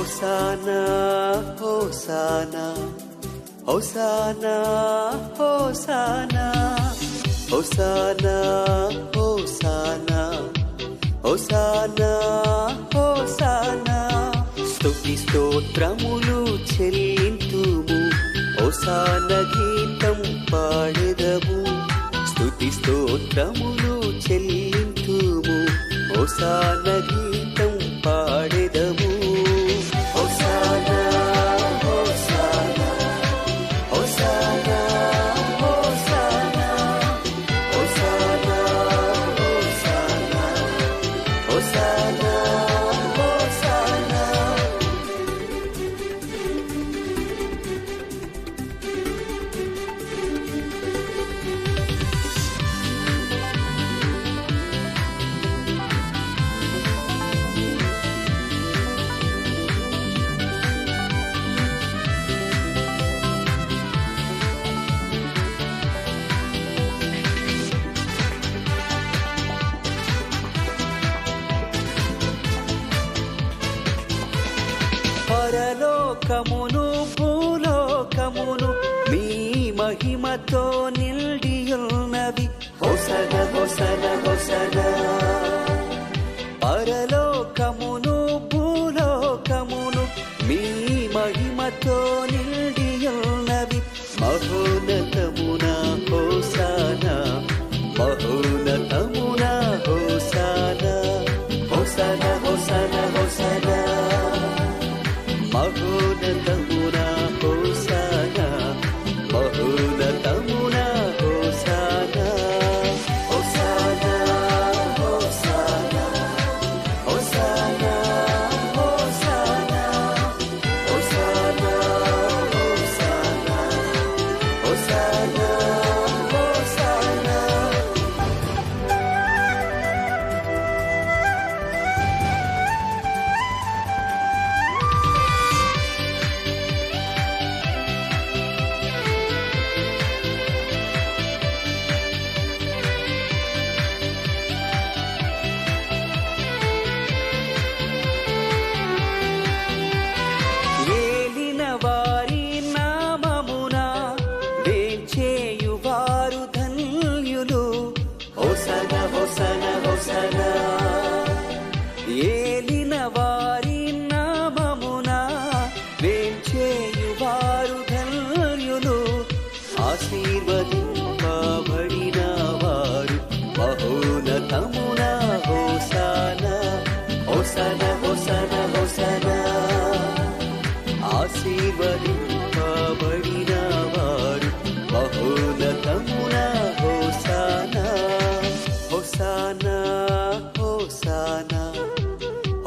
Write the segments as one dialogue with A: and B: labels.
A: Hosanna హోసానా హోసానా హోసానా హోసానా హోసానా హోసానా స్తుతి స్తోత్రములు చెల్లింతుము హోసాన గీతం పాడెదము. స్తుతి స్తోత్రములు చెల్లింతుము హోసాన గీతం పాడెదము. పరలోకమును భూలోకమును మీ మహిమతో నిండియున్నవి హోసన హోసన హోసన పరలోకమును భూలోకమును మీ మహిమతో మహోన్నతమునా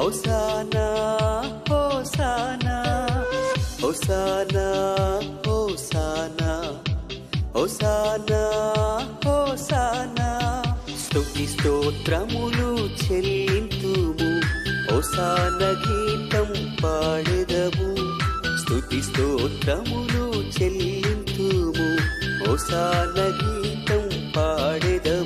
A: హోసానా హోసానా హోసానా హోసానా హోసానా హోసానా. స్తుతి స్తోత్రములు చెల్లింతుము హోసాన గీతం పాడదము. స్తుతి స్తోత్రములు చెల్లింతుము హోసాన గీతం పాడదము.